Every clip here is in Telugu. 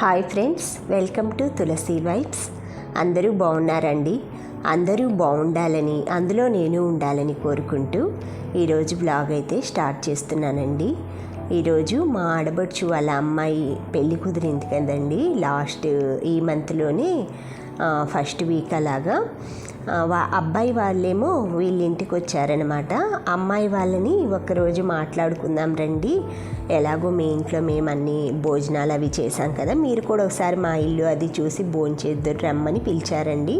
Hi friends welcome to Tulasi vibes. అందరూ బాగున్నారండి? అందరూ బాగుండాలని అందులో నేను ఉండాలని కోరుకుంటూ ఈరోజు బ్లాగ్ అయితే స్టార్ట్ చేస్తున్నానండి. ఈరోజు మా ఆడబడుచు వాళ్ళ అమ్మాయి పెళ్ళి కుదిరింది కదండి. లాస్ట్ ఈ మంత్లోనే ఫస్ట్ వీక్ అలాగా. వా అబ్బాయి వాళ్ళేమో వీళ్ళ ఇంటికి వచ్చారనమాట అమ్మాయి వాళ్ళని ఒకరోజు మాట్లాడుకుందాం రండి. ఎలాగో మీ ఇంట్లో మేము అన్ని భోజనాలు అవి చేసాం కదా మీరు కూడా ఒకసారి మా ఇల్లు అది చూసి భోంచేద్దరు రమ్మని పిలిచారండి.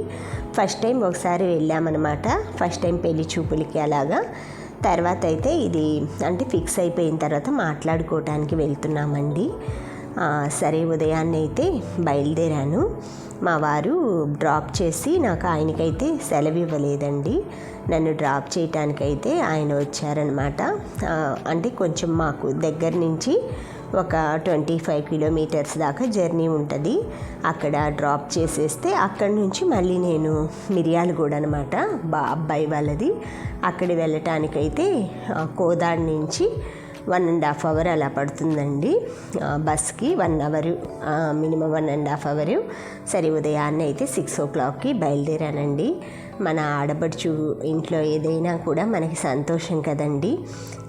ఫస్ట్ టైం ఒకసారి వెళ్ళామన్నమాట. ఫస్ట్ టైం పెళ్ళి చూపులకి అలాగా. తర్వాత అయితే ఇది అంటే ఫిక్స్ అయిపోయిన తర్వాత మాట్లాడుకోవటానికి వెళ్తున్నామండి. సరే ఉదయాన్నే అయితే బయలుదేరాను. మా వారు డ్రాప్ చేసి నాకు ఆయనకైతే సెలవు ఇవ్వలేదండి. నన్ను డ్రాప్ చేయటానికైతే ఆయన వచ్చారనమాట అంటే కొంచెం మాకు దగ్గర నుంచి ఒక ట్వంటీ ఫైవ్ కిలోమీటర్స్ దాకా జర్నీ ఉంటుంది. అక్కడ డ్రాప్ చేసేస్తే అక్కడి నుంచి మళ్ళీ నేను మిరియాలగూడ అనమాట బా అబ్బాయి వాళ్ళది. అక్కడి వెళ్ళటానికైతే కోదాడ కోదాడ్ నుంచి వన్ అండ్ హాఫ్ అవర్ అలా పడుతుందండి. బస్కి one hour minimum one and half hour. సరే ఉదయాన్నే అయితే సిక్స్ ఓ క్లాక్కి బయలుదేరానండి. మన ఆడపడుచు ఇంట్లో ఏదైనా కూడా మనకి సంతోషం కదండి.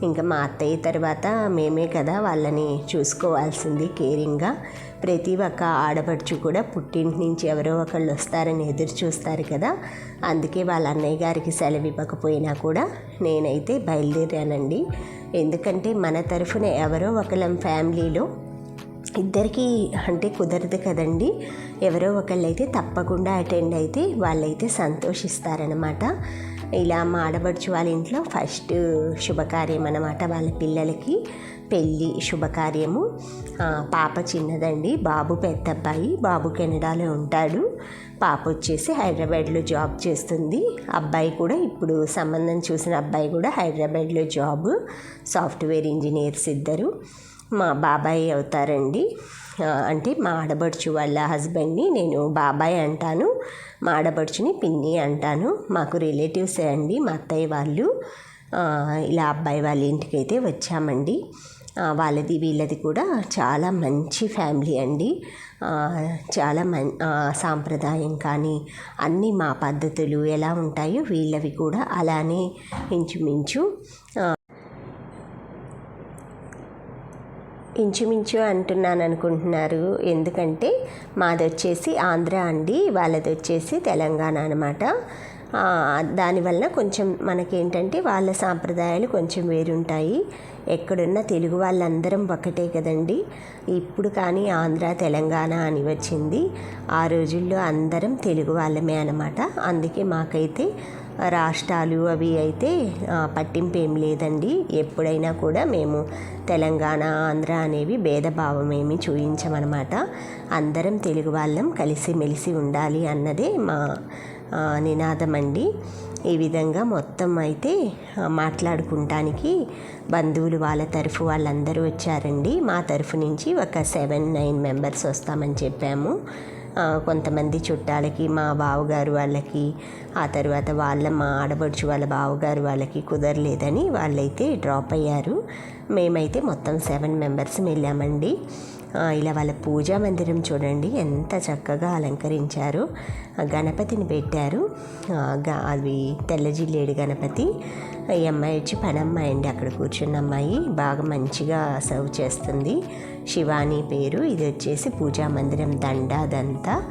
ఇంకా మా అత్తయ్య తర్వాత మేమే కదా వాళ్ళని చూసుకోవాల్సింది కేరింగ్గా ప్రతి ఒక్క ఆడపడుచు కూడా పుట్టింటి నుంచి ఎవరో ఒకళ్ళు వస్తారని ఎదురు చూస్తారు కదా. అందుకే వాళ్ళ అన్నయ్య గారికి సెలవు ఇవ్వకపోయినా కూడా నేనైతే బయలుదేరానండి. ఎందుకంటే మన తరఫున ఎవరో ఒకళ్ళం ఫ్యామిలీలో ఇద్దరికి అంటే కుదరదు కదండి. ఎవరో ఒకళ్ళైతే తప్పకుండా అటెండ్ అయితే వాళ్ళైతే సంతోషిస్తారనమాట ఇలా మా ఆడబడుచు వాళ్ళ ఇంట్లో ఫస్ట్ శుభకార్యం అనమాట వాళ్ళ పిల్లలకి. పెళ్ళి శుభకార్యము. పాప చిన్నదండి. బాబు పెద్ద అబ్బాయి బాబు కెనడాలో ఉంటాడు. పాప వచ్చేసి హైదరాబాద్లో జాబ్ చేస్తుంది. అబ్బాయి కూడా ఇప్పుడు సంబంధం చూసిన అబ్బాయి కూడా హైదరాబాద్లో జాబ్ సాఫ్ట్వేర్ ఇంజనీర్స్ ఇద్దరు. మా బాబాయ్ అవుతారండి. అంటే మా ఆడబడుచు వాళ్ళ హస్బెండ్ని నేను బాబాయ్ అంటాను. మా ఆడబడుచుని పిన్ని అంటాను. మాకు రిలేటివ్సే అండి. మా అత్తయ్య వాళ్ళు. ఇలా అబ్బాయి వాళ్ళ ఇంటికి అయితే వచ్చామండి. వాళ్ళది వీళ్ళది కూడా చాలా మంచి ఫ్యామిలీ అండి. చాలా మం సాంప్రదాయం కానీ అన్నీ మా పద్ధతులు ఎలా ఉంటాయో వీళ్ళవి కూడా అలానే ఇంచుమించు ఇంచుమించు అంటున్నాను అనుకుంటున్నారు ఎందుకంటే మాది వచ్చేసి ఆంధ్ర అండి వాళ్ళది వచ్చేసి తెలంగాణ అనమాట దానివల్ల కొంచెం మనకేంటంటే వాళ్ళ సాంప్రదాయాలు కొంచెం వేరుంటాయి. ఎక్కడున్న తెలుగు వాళ్ళందరం ఒకటే కదండి. ఇప్పుడు కానీ ఆంధ్ర తెలంగాణ అని వచ్చింది. ఆ రోజుల్లో అందరం తెలుగు వాళ్ళమే అనమాట అందుకే మాకైతే రాష్ట్రాలు అవి అయితే పట్టింపు ఏం లేదండి. ఎప్పుడైనా కూడా మేము తెలంగాణ ఆంధ్ర అనేవి భేదభావం ఏమి చూయించమన్నమాట. అందరం తెలుగు వాళ్ళం కలిసిమెలిసి ఉండాలి అన్నదే మా నినాదం అండి ఈ విధంగా మొత్తం అయితే మాట్లాడుకుంటానికి బంధువులు వాళ్ళ తరఫు వాళ్ళందరూ వచ్చారండి. మా తరఫు నుంచి ఒక సెవెన్ నైన్ మెంబర్స్ వస్తామని చెప్పాము. కొంతమంది చుట్టాలకి మా బావగారు వాళ్ళకి ఆ తర్వాత వాళ్ళ మా ఆడబడుచు వాళ్ళ బావగారు వాళ్ళకి కుదరలేదని వాళ్ళైతే డ్రాప్ అయ్యారు. మేమైతే మొత్తం సెవెన్ మెంబర్స్ వెళ్ళామండి. ఇలా వాళ్ళ పూజా మందిరం చూడండి. ఎంత చక్కగా అలంకరించారు. గణపతిని పెట్టారు. గ- అవి తెల్ల జిల్లేడు గణపతి. ఈ అమ్మాయి వచ్చి పనమ్మాయి అండి. అక్కడ కూర్చున్న అమ్మాయి బాగా మంచిగా సర్వ్ చేస్తుంది. శివాని పేరు. ఇది వచ్చేసి పూజా మందిరం దండ అదంతా.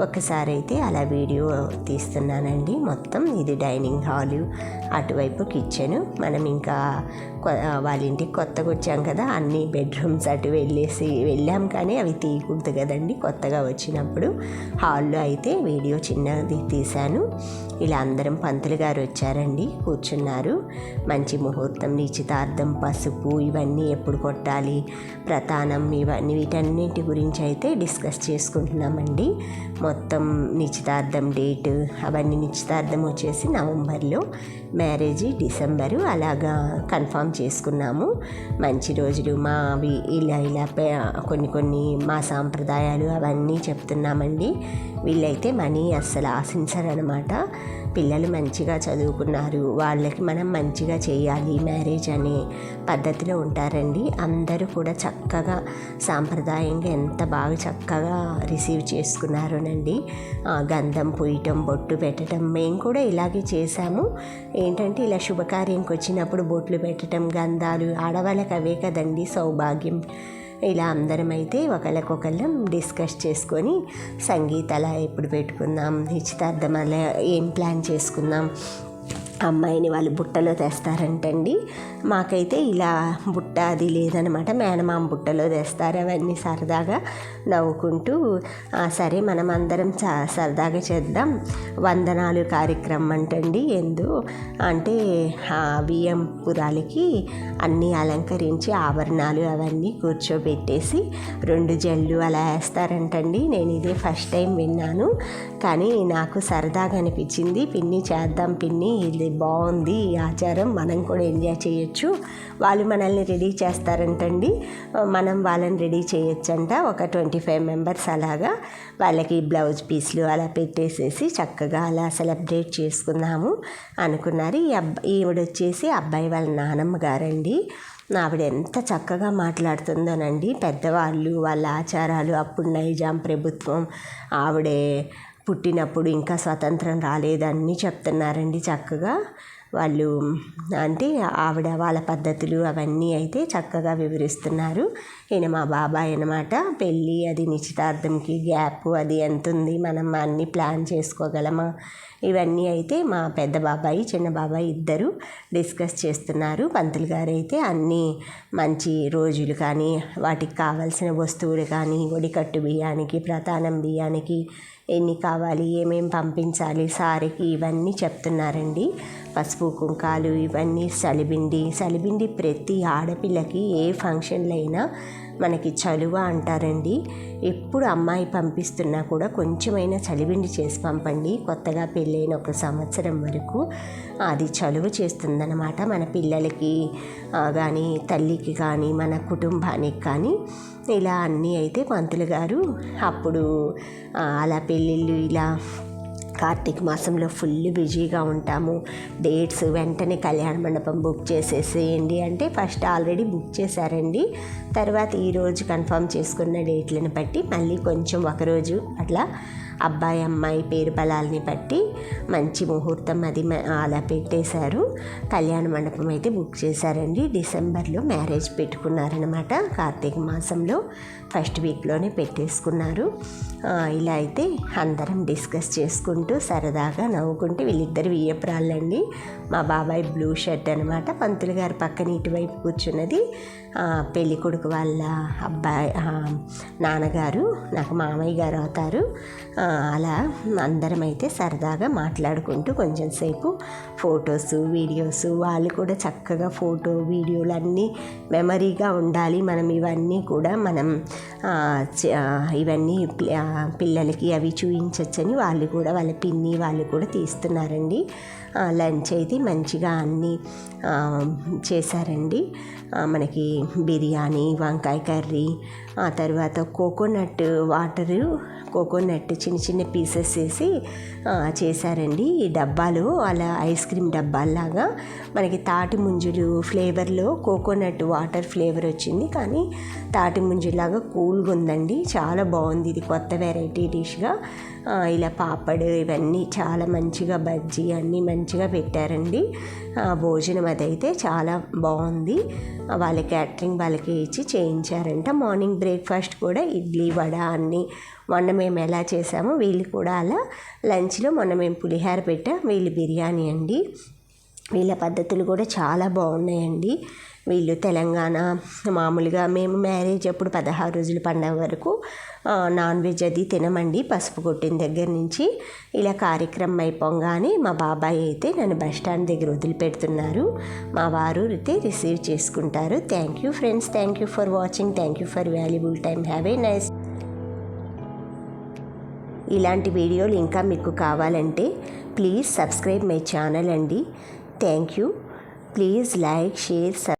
ఒకసారి అయితే అలా వీడియో తీస్తున్నానండి. మొత్తం ఇది డైనింగ్ హాలు. అటువైపు కిచెన్. మనం ఇంకా వాళ్ళ ఇంటికి కొత్తగా వచ్చాం కదా అన్ని బెడ్రూమ్స్ అటు వెళ్ళేసి వెళ్ళాం. కానీ అవి తీయకూడదు కదండి కొత్తగా వచ్చినప్పుడు. హాల్లో అయితే వీడియో చిన్నది తీశాను. ఇలా అందరం పంతులు గారు వచ్చారండి కూర్చున్నారు. మంచి ముహూర్తం నిశ్చితార్థం పసుపు ఇవన్నీ ఎప్పుడు కొట్టాలి ప్రధానం ఇవన్నీ వీటన్నిటి గురించి అయితే డిస్కస్ చేసుకుంటున్నామండి. మొత్తం నిశ్చితార్థం డేట్ అవన్నీ నిశ్చితార్థం వచ్చేసి నవంబర్లో. మ్యారేజ్ డిసెంబరు అలాగా కన్ఫామ్ చేసుకున్నాము. మంచి రోజులు మావి ఇలా ఇలా కొన్ని కొన్ని మా సాంప్రదాయాలు అవన్నీ చెప్తున్నామండి. వీళ్ళైతే మనీ అస్సలు ఆశించరనమాట. పిల్లలు మంచిగా చదువుకున్నారు. వాళ్ళకి మనం మంచిగా చేయాలి. మ్యారేజ్ అనే పద్ధతిలో ఉంటారండి. అందరూ కూడా చక్కగా సాంప్రదాయంగా ఎంత బాగా చక్కగా రిసీవ్ చేసుకున్నారోనండి. గంధం పూయటం బొట్టు పెట్టడం మేము కూడా ఇలాగే చేశాము. ఏంటంటే ఇలా శుభకార్యంకి వచ్చినప్పుడు బొట్లు పెట్టడం గంధాలు ఆడవాళ్ళకి అవే కదండి సౌభాగ్యం. ఇలా అందరం అయితే ఒకళ్ళకొకళ్ళం డిస్కస్ చేసుకొని సంగీత అలా ఎప్పుడు పెట్టుకుందాం నిశ్చితార్థం అలా ఏం ప్లాన్ చేసుకుందాం అమ్మాయిని వాళ్ళు బుట్టలో తెస్తారంటండి. మాకైతే ఇలా బుట్ట అది లేదనమాట. మేనమామ బుట్టలో తెస్తారు అవన్నీ సరదాగా నవ్వుకుంటూ. సరే మనం అందరం చ సరదాగా చేద్దాం. వందనాలు కార్యక్రమం అంటండి. ఎందు అంటే ఆ బియ్యం పురాలకి అన్నీ అలంకరించి ఆభరణాలు అవన్నీ కూర్చోబెట్టేసి రెండు జల్లు అలా వేస్తారంటండి. నేను ఇదే ఫస్ట్ టైం విన్నాను. కానీ నాకు సరదాగా అనిపించింది. పిన్ని చేద్దాం పిన్ని ఇది బాగుంది ఈ ఆచారం మనం కూడా ఎంజాయ్ చేయొచ్చు. వాళ్ళు మనల్ని రెడీ చేస్తారంటండి. మనం వాళ్ళని రెడీ చేయొచ్చంట. ఒక ట్వంటీ ఫైవ్ మెంబర్స్ అలాగా వాళ్ళకి బ్లౌజ్ పీస్లు అలా పెట్టేసేసి చక్కగా అలా సెలబ్రేట్ చేసుకుందాము అనుకున్నారు. ఈ అబ్బాయి ఈవిడ వచ్చేసి అబ్బాయి వాళ్ళ నానమ్మ గారండి. ఆవిడ ఎంత చక్కగా మాట్లాడుతుందోనండి. పెద్దవాళ్ళు వాళ్ళ ఆచారాలు అప్పుడు నైజాం ప్రభుత్వం ఆవిడే పుట్టినప్పుడు ఇంకా స్వతంత్రం రాలేదని చెప్తున్నారండి చక్కగా. వాళ్ళు అంటే ఆవిడ వాళ్ళ పద్ధతులు అవన్నీ అయితే చక్కగా వివరిస్తున్నారు. ఈయన మా బాబాయ్ అనమాట పెళ్ళి అది నిశ్చితార్థంకి గ్యాప్ అది ఎంత ఉంది మనం అన్నీ ప్లాన్ చేసుకోగలమా? ఇవన్నీ అయితే మా పెద్ద బాబాయి చిన్న బాబాయి ఇద్దరు డిస్కస్ చేస్తున్నారు. పంతులు గారు అయితే అన్నీ మంచి రోజులు కానీ వాటికి కావాల్సిన వస్తువులు కానీ ఒడికట్టు బియ్యానికి ప్రధానం బియ్యానికి ఎన్ని కావాలి ఏమేమి పంపించాలి సారికి ఇవన్నీ చెప్తున్నారండి. పసుపు కుంకాలు ఇవన్నీ సలిబిండి సలిబిండి ప్రతి ఆడపిల్లకి ఏ ఫంక్షన్లో అయినా మనకి చలువ అంటారండి. ఎప్పుడు అమ్మాయి పంపిస్తున్నా కూడా కొంచెమైనా చలివిండి చేసి పంపండి. కొత్తగా పెళ్ళైన ఒక సంవత్సరం వరకు అది చలువ చేస్తుందన్నమాట. మన పిల్లలకి కానీ తల్లికి కానీ మన కుటుంబానికి కానీ ఇలా అన్నీ అయితే పంతులు గారు అప్పుడు అలా పెళ్ళిళ్ళు ఇలా కార్తీక మాసంలో ఫుల్ బిజీగా ఉంటాము. డేట్స్ వెంటనే కళ్యాణ మండపం బుక్ చేసేసేయండి అంటే ఫస్ట్ ఆల్రెడీ బుక్ చేశారండి. తర్వాత ఈరోజు కన్ఫర్మ్ చేసుకున్న డేట్లను బట్టి మళ్ళీ కొంచెం ఒకరోజు అట్లా అబ్బాయి అమ్మాయి పేరు బలాల్ని బట్టి మంచి ముహూర్తం అది అలా పెట్టేశారు. కళ్యాణ మండపం అయితే బుక్ చేశారండి. డిసెంబర్లో మ్యారేజ్ పెట్టుకున్నారనమాట కార్తీక మాసంలో. ఫస్ట్ వీక్లోనే పెట్టేసుకున్నారు. ఇలా అయితే అందరం డిస్కస్ చేసుకుంటూ సరదాగా నవ్వుకుంటూ వీళ్ళిద్దరు వియ్యపురాళ్ళండి. మా బాబాయ్ బ్లూ షర్ట్ అనమాట పంతులు గారు పక్కన ఇటువైపు కూర్చున్నది. పెళ్ళి కొడుకు వాళ్ళ అబ్బాయి నాన్నగారు నాకు మామయ్య గారు అవుతారు. అలా అందరం అయితే సరదాగా మాట్లాడుకుంటూ కొంచెం సేపు ఫొటోస్ వీడియోస్ వాళ్ళు కూడా చక్కగా ఫోటో వీడియోలు అన్నీ మెమరీగా ఉండాలి. మనం ఇవన్నీ కూడా మనం ఇవన్నీ పిల్లలకి అవి చూపించవచ్చని వాళ్ళు కూడా వాళ్ళ పిన్ని వాళ్ళు కూడా తీస్తున్నారండి. లంచ్ అయితే మంచిగా అన్నీ చేశారండి. మనకి బిర్యానీ వంకాయ కర్రీ ఆ తర్వాత కోకోనట్ వాటరు కోకోనట్ చిన్న చిన్న పీసెస్ వేసి చేశారండి. ఈ డబ్బాలు అలా ఐస్ క్రీమ్ డబ్బాల్లాగా మనకి తాటి ముంజులు ఫ్లేవర్లో కోకోనట్ వాటర్ ఫ్లేవర్ వచ్చింది. కానీ తాటి ముంజులాగా కూల్గా ఉందండి. చాలా బాగుంది ఇది కొత్త వెరైటీ డిష్గా. ఇలా పాపడ్ ఇవన్నీ చాలా మంచిగా బజ్జీ అన్నీ మంచి మంచిగా పెట్టారండి. భోజనం అదైతే చాలా బాగుంది. వాళ్ళ క్యాటరింగ్ వాళ్ళకి ఇచ్చి చేయించారంట. మార్నింగ్ బ్రేక్ఫాస్ట్ కూడా ఇడ్లీ వడ అన్నీ మొన్న మేము ఎలా చేసామో వీళ్ళు కూడా అలా లంచ్లో మొన్న మేము పులిహార పెట్టాం. వీళ్ళు బిర్యానీ అండి. వీళ్ళ పద్ధతులు కూడా చాలా బాగున్నాయండి. వీళ్ళు తెలంగాణ మామూలుగా మేము మ్యారేజ్ అప్పుడు పదహారు రోజుల పండగ వరకు నాన్ వెజ్ అది తినమండి పసుపు కొట్టిన దగ్గర నుంచి. ఇలా కార్యక్రమం అయిపోగానే మా బాబాయ్ అయితే నన్ను బస్ స్టాండ్ దగ్గర వదిలిపెడుతున్నారు. మా వారు అయితే రిసీవ్ చేసుకుంటారు. Thank you friends thank you for watching thank you for valuable time have a nice ఇలాంటి వీడియోలు ఇంకా మీకు కావాలంటే ప్లీజ్ సబ్స్క్రైబ్ మై ఛానల్ అండి. Thank you please like share sub